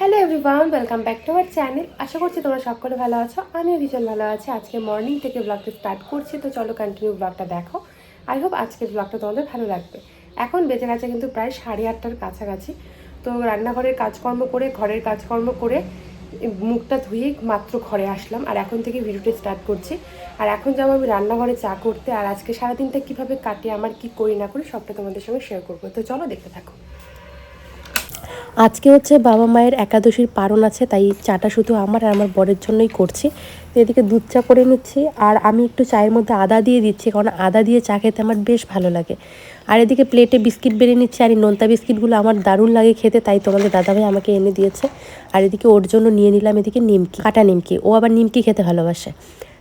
Hello everyone welcome back to our channel আশা করছি তোমরা সকলে ভালো আছো। আমিও ভীষণ ভালো আছি। আজকে মর্নিং থেকে ব্লগটা স্টার্ট করছি, তো চলো কন্টিনিউ ব্লগটা দেখো। আই হোপ আজকের ব্লগটা তোমাদের ভালো লাগবে। এখন বেঁচে গেছে কিন্তু প্রায় সাড়ে আটটার কাছাকাছি। তো রান্নাঘরের কাজকর্ম করে, ঘরের কাজকর্ম করে, মুখটা ধুয়ে মাত্র ঘরে আসলাম। আর এখন থেকে ভিডিওটা স্টার্ট করছি। আর এখন যাব আমি রান্নাঘরে চা করতে। আর আজকে সারাদিনটা কীভাবে কাটে, আমার কি করি না করি, সবটা তোমাদের সঙ্গে শেয়ার করব। তো চলো দেখতে থাকো। আজকে হচ্ছে বাবা মায়ের একাদশীর পারণ আছে, তাই চাটা শুধু আমার আর আমার বরের জন্যই করছি। তো এদিকে দুধ চা করে নিচ্ছি, আর আমি একটু চায়ের মধ্যে আদা দিয়ে দিচ্ছি, কারণ আদা দিয়ে চা খেতে আমার বেশ ভালো লাগে। আর এদিকে প্লেটে বিস্কিট বেড়ে নিচ্ছি, আর এই নোনতা বিস্কিটগুলো আমার দারুণ লাগে খেতে, তাই তোমাদের দাদাভাই আমাকে এনে দিয়েছে। আর এদিকে ওর জন্য নিয়ে নিলাম এদিকে নিমকি, কাটা নিমকি, ও আবার নিমকি খেতে ভালোবাসে।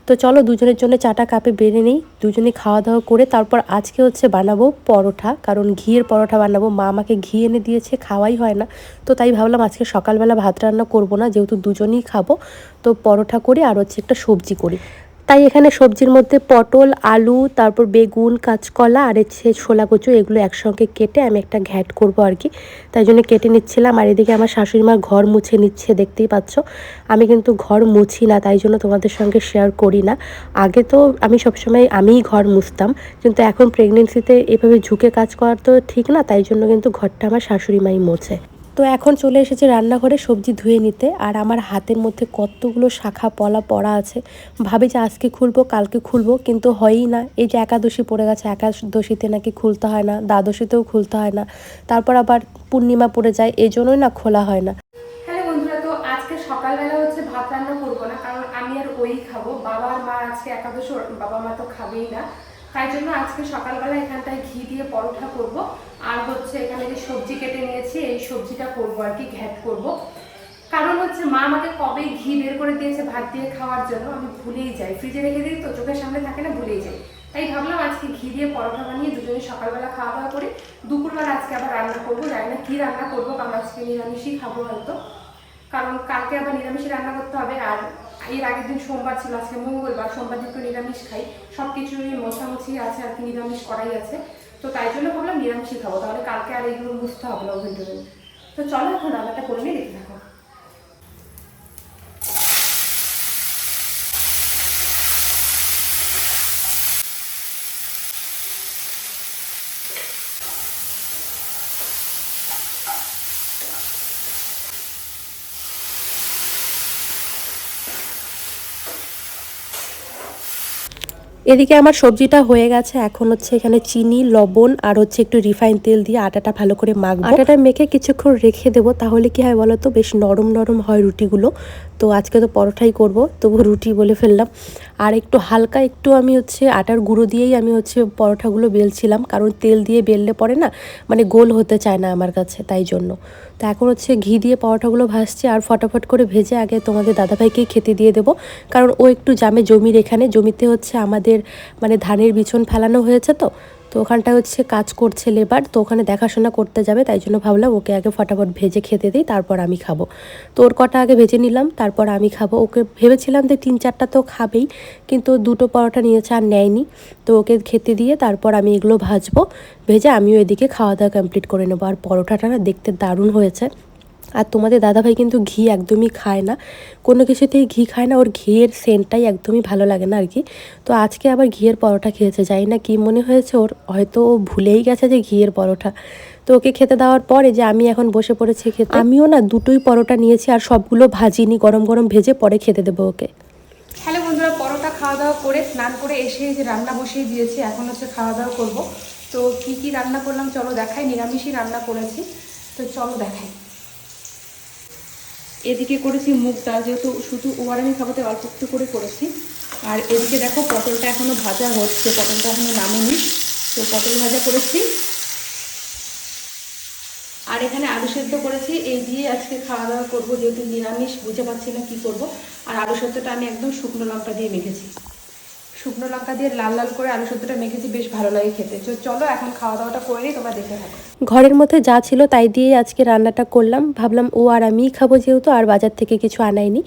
তো চলো দুজনের জন্য চাটা কাপে বেড়ে নিই। দুজনে খাওয়া দাওয়া করে তারপর আজকে হচ্ছে বানাবো পরোটা। কারণ ঘিয়ের পরোটা বানাবো। মা আমাকে ঘি এনে দিয়েছে, খাওয়াই হয় না। তো তাই ভাবলাম আজকে সকালবেলা ভাত রান্না করব না, যেহেতু দুজনেই খাব। তো পরোটা করে আর হচ্ছে একটা সবজি করি। তাই এখানে সবজির মধ্যে পটল, আলু, তারপর বেগুন, কাঁচকলা আর হচ্ছে ছোলা কচু, এগুলো একসঙ্গে কেটে আমি একটা ঘ্যাট করব আর কি। তাই জন্য কেটে নিচ্ছিলাম। আর এদিকে আমার শাশুড়ি মা ঘর মুছে নিচ্ছে, দেখতেই পাচ্ছ। আমি কিন্তু ঘর মুছি না, তাই জন্য তোমাদের সঙ্গে শেয়ার করি না। আগে তো আমি সবসময় আমিই ঘর মুছতাম, কিন্তু এখন প্রেগনেন্সিতে এভাবে ঝুঁকে কাজ করা তো ঠিক না, তাই জন্য কিন্তু ঘরটা আমার শাশুড়ি মাই মোছে। তো এখন চলে এসেছে রান্নাঘরে সবজি ধুয়ে নিতে। আর আমার হাতের মধ্যে কতগুলো শাখা পলা পড়া আছে। ভাবি যে আজকে খুলবো, কালকে খুলবো, কিন্তু হয়ই না। এই যে একাদশী পড়ে গেছে, একাদশীতে নাকি খুলতে হয় না, দ্বাদশীতেও খুলতে হয় না। তারপর আবার পূর্ণিমা পড়ে যায় এই জন্যই না খোলা হয় না। সকালবেলা হচ্ছে ভাত রান্না করব না, কারণ আমি আর ওই খাব। বাবা আর মা আজকে একাদশী, বাবা মা তো খাবেই না। তাই জন্য আজকে সকালবেলা এখানটায় ঘি দিয়ে পরোটা করব। আর হচ্ছে এখানে যে সবজি কেটে নিয়েছি, এই সবজিটা করব আর কি, ঘ্যাট করব। কারণ হচ্ছে মা আমাকে কবে ঘি বের করে দিয়েছে ভাত দিয়ে খাওয়ার জন্য, আমি ভুলেই যাই। ফ্রিজে রেখে দিই তো, চোখের সামনে থাকে না, ভুলেই যাই। তাই ভাবলাম আজকে ঘি দিয়ে পরোটা বানিয়ে দুজনে সকালবেলা খাওয়া দাওয়া করে। দুপুরবেলা আজকে আবার রান্না করব, জানি না কি রান্না করব, কারণ আজকে নিরামিষই খাব হয়তো। কারণ কালকে আবার নিরামিষ রান্না করতে হবে আর এর আগের দিন সোমবার ছিল, আজকে মঙ্গলবার, সোমবার দিন তো নিরামিষ খাই সব কিছুই মশামুছি আছে আর কি, নিরামিষ করাই আছে। তো তাই জন্য বললাম নিরামিষই খাব, তাহলে কালকে আর এইগুলো বুঝতে হবে না ওভেন তো চলো এখন রান্নাটা করে নিয়ে দেখে থাকো। এদিকে আমার সবজিটা হয়ে গেছে। এখন হচ্ছে এখানে চিনি, লবণ আর হচ্ছে একটু রিফাইন তেল দিয়ে আটাটা ভালো করে মাখবো। আটাটা মেখে কিছুক্ষণ রেখে দেবো। তাহলে কি হয় বলো তো বেশ নরম নরম হয় রুটিগুলো। তো আজকে তো পরোটাই করব। তবু রুটি বলে ফেললাম। আর একটু হালকা একটু আমি হচ্ছে আটার গুঁড়ো দিয়েই আমি হচ্ছে পরোঠাগুলো বেলছিলাম। কারণ তেল দিয়ে বেললে পরে না মানে গোল হতে চায় না আমার কাছে তাই জন্য। তো এখন হচ্ছে ঘি দিয়ে পরোটাগুলো ভাসছে আর ফটাফট করে ভেজে আগে তোমাদের দাদাভাইকেই খেতে দিয়ে দেবো। কারণ ও একটু জামে জমির এখানে। জমিতে হচ্ছে আমাদের মানে ধানের বিছন ফেলানো হয়েছে তো ওখানটা হচ্ছে কাজ করছে লেবার, তো ওখানে দেখাশোনা করতে যাবে, তাই জন্য ভাবলাম ওকে আগে ফটাফট ভেজে খেতে দিই, তারপর আমি খাব। তো ওর কটা আগে ভেজে নিলাম, তারপর আমি খাব। ওকে ভেবেছিলাম যে তিন চারটা তো খাবেই, কিন্তু দুটো পরোটা নিয়েছে আর নেয়নি। তো ওকে খেতে দিয়ে তারপর আমি এগুলো ভাজবো, ভেজে আমিও এদিকে খাওয়া দাওয়া কমপ্লিট করে নেব। আর পরোটাটা না দেখতে দারুণ হয়েছে। আর তোমাদের দাদাভাই কিন্তু ঘি একদমই খায় না। কোনো কিছুতেই ঘি খায় না, ওর ঘিয়ের সেন্টটাই একদমই ভালো লাগে না আর কি তো আজকে আবার ঘিয়ের পরোটা খেয়েছে, জানি না কি মনে হয়েছে ওর, হয়তো ও ভুলেই গেছে যে ঘিয়ের পরোটা। তো ওকে খেতে দেওয়ার পরে যে আমি এখন বসে পড়েছি খেতে, আমিও না দুটোই পরোটা নিয়েছি আর সবগুলো ভাজিনি, গরম গরম ভেজে পরে খেতে দেবো ওকে। হ্যালো বন্ধুরা, পরোটা খাওয়া দাওয়া করে স্নান করে এসে যে রান্না বসিয়ে দিয়েছি, এখন হচ্ছে খাওয়া দাওয়া করব। তো কি কি রান্না করলাম, চলো দেখাই, নিরামিষই রান্না করেছি। তো চলো দেখাই। এদিকে করেছি মুগ ডাল, যেহেতু শুধু ওয়ার আমি খাবাতে অল্প একটু করে করেছি। আর এদিকে দেখো পটলটা এখনও ভাজা হচ্ছে, পটলটা এখনও নামেনি। তো পটল ভাজা করেছি। আর এখানে আলু সেদ্ধ করেছি। এই দিয়ে আজকে খাওয়া দাওয়া করব, যেহেতু নিরামিষ, বুঝে পাচ্ছি না কী করব। আর আলু সেদ্ধটা আমি একদম শুকনো লঙ্কা দিয়ে মেখেছি। শুকনো লঙ্কা দিয়ে লাল লাল করে আলু সেদ্ধটা মেখেছি বেশ ভালো লাগে খেতে। তো চলো এখন খাওয়া দাওয়াটা করে নিই তোমরা দেখে থাকো। ঘরের মধ্যে যা ছিল তাই দিয়ে আজকে রান্নাটা করলাম। ভাবলাম ও আর আমিই খাব যেহেতু আর বাজার থেকে কিছু আনাইনি।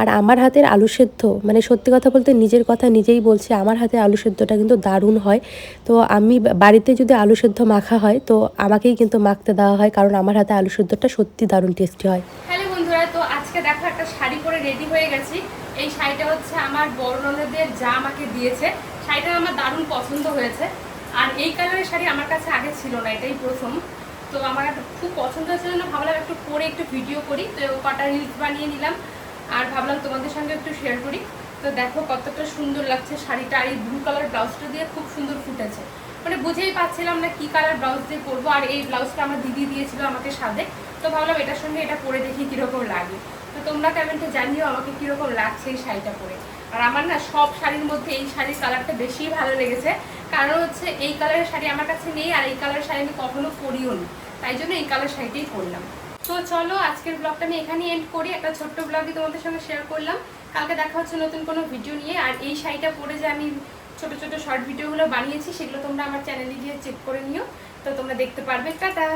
আর আমার হাতের আলু সেদ্ধ মানে সত্যি কথা বলতে নিজের কথা নিজেই বলছি আমার হাতে আলু সেদ্ধটা কিন্তু দারুণ হয়। তো আমি বাড়িতে যদি আলু সেদ্ধ মাখা হয় তো আমাকেই কিন্তু মাখতে দেওয়া হয় কারণ আমার হাতে আলু সেদ্ধটা সত্যি দারুণ টেস্টি হয় হ্যালো বন্ধুরা বন্ধুরা তো আজকে দেখো একটা শাড়ি পরে রেডি হয়ে গেছি। এই শাড়িটা হচ্ছে আমার বড় ননদের যা আমাকে দিয়েছে। শাড়িটা আমার দারুণ পছন্দ হয়েছে। আর এই কালারের শাড়ি আমার কাছে আগে ছিল না, এটাই প্রথম। তো আমার খুব পছন্দ হয়েছে জন্য ভাবলাম একটু পরে একটু ভিডিও করি। তো কটা রিলস বানিয়ে নিলাম। আর ভাবলাম তোমাদের সঙ্গে একটু শেয়ার করি। তো দেখো কতটা সুন্দর লাগছে শাড়িটা। আর এই ব্লু কালার ব্লাউজটা দিয়ে খুব সুন্দর ফুটেছে। মানে বুঝেই পাচ্ছিলাম না কি কালার ব্লাউজ দিয়ে পরবো আর এই ব্লাউজটা আমার দিদি দিয়েছিল আমাকে সাথে তো ভাবলাম এটার সঙ্গে এটা পরে দেখি কীরকম লাগে। তো তোমরা কমেন্টে জানিও আমাকে কীরকম লাগছে এই শাড়িটা পরে। আর আমার না সব শাড়ির মধ্যে এই শাড়ির কালারটা বেশি ভালো লেগেছে। কারণ হচ্ছে এই কালারের শাড়ি আমার কাছে নেই আর এই কালারের শাড়ি আমি কখনো পরিও নি। তাই জন্য এই কালার শাড়িটাই পরলাম। তো চলো আজকের ব্লগটা আমি এখানেই এন্ড করি। একটা ছোট্ট ব্লগই তোমাদের সঙ্গে শেয়ার করলাম। কালকে দেখা হচ্ছে নতুন কোনো ভিডিও নিয়ে। আর এই শাড়িটা পরে যে আমি ছোট ছোট শর্ট ভিডিওগুলো বানিয়েছি, সেগুলো তোমরা আমার চ্যানেলে গিয়ে চেক করে নিও। তো তোমরা দেখতে পারবে। টাটা!